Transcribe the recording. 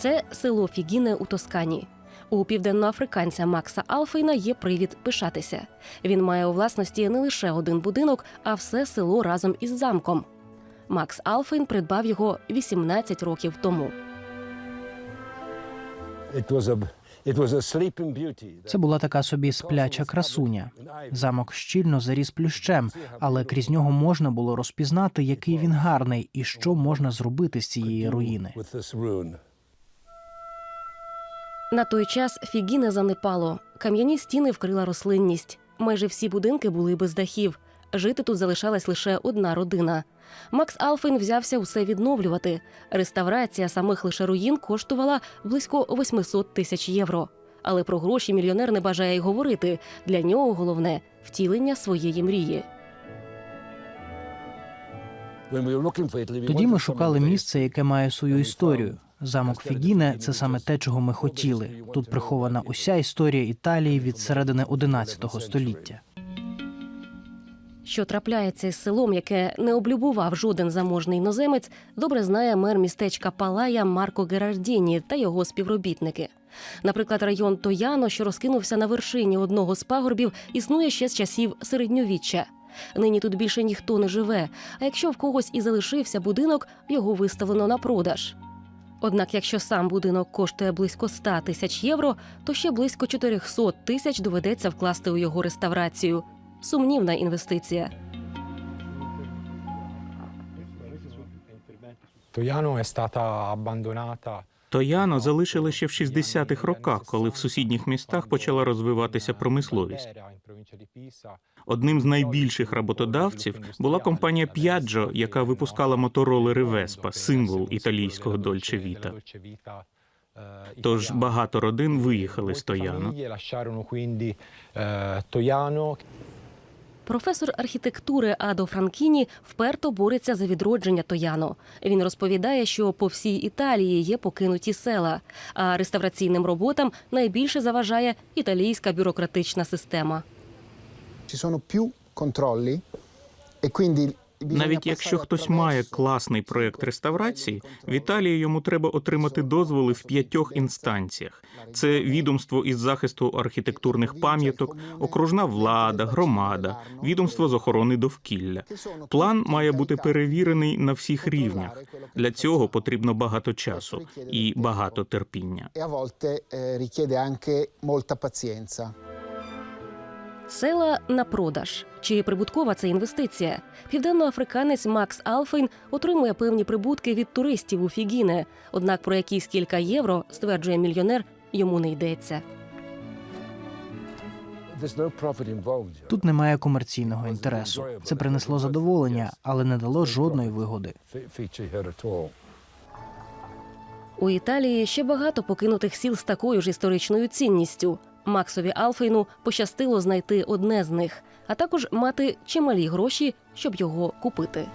Це село Фігіне у Тоскані. У південноафриканця Макса Алфейна є привід пишатися. Він має у власності не лише один будинок, а все село разом із замком. Макс Алфейн придбав його 18 років тому. Це була така собі спляча красуня. Замок щільно заріс плющем, але крізь нього можна було розпізнати, який він гарний і що можна зробити з цієї руїни. На той час Фігіне занепало. Кам'яні стіни вкрила рослинність. Майже всі будинки були без дахів. Жити тут залишалась лише одна родина. Макс Алфейн взявся усе відновлювати. Реставрація самих лише руїн коштувала близько 800 тисяч євро. Але про гроші мільйонер не бажає й говорити. Для нього головне втілення своєї мрії. Тоді ми шукали місце, яке має свою історію. Замок Фігіне це саме те, чого ми хотіли. Тут прихована уся історія Італії від середини 11 століття. Що трапляється із селом, яке не облюбував жоден заможний іноземець, добре знає мер містечка Палая Марко Герардіні та його співробітники. Наприклад, район Тояно, що розкинувся на вершині одного з пагорбів, існує ще з часів середньовіччя. Нині тут більше ніхто не живе. А якщо в когось і залишився будинок, його виставлено на продаж. Однак, якщо сам будинок коштує близько 100 тисяч євро, то ще близько 400 тисяч доведеться вкласти у його реставрацію. Сумнівна інвестиція. Тояно стата абандоната. Тояно залишили ще в 60-х роках, коли в сусідніх містах почала розвиватися промисловість. Одним з найбільших роботодавців була компанія Piaggio, яка випускала моторолери Веспа, символ італійського. Dolce Vita, Тож багато родин виїхали з Тояно. Професор архітектури Адо Франкіні вперто бореться за відродження Тояно. Він розповідає, що по всій Італії є покинуті села, а реставраційним роботам найбільше заважає італійська бюрократична система. ci sono più controlli e quindi Навіть якщо хтось має класний проект реставрації, в Італії йому треба отримати дозволи в п'ятьох інстанціях: це відомство із захисту архітектурних пам'яток, окружна влада, громада, відомство з охорони довкілля. План має бути перевірений на всіх рівнях. Для цього потрібно багато часу і багато терпіння. e a volte eh, richiede anche molta pazienza. Села на продаж. Чи прибуткова це інвестиція? Південноафриканець Макс Алфейн отримує певні прибутки від туристів у Фігіне. Однак про якісь кілька євро, стверджує мільйонер, йому не йдеться. Тут немає комерційного інтересу. Це принесло задоволення, але не дало жодної вигоди. У Італії ще багато покинутих сіл з такою ж історичною цінністю. Максові Алфейну пощастило знайти одне з них, а також мати чималі гроші, щоб його купити.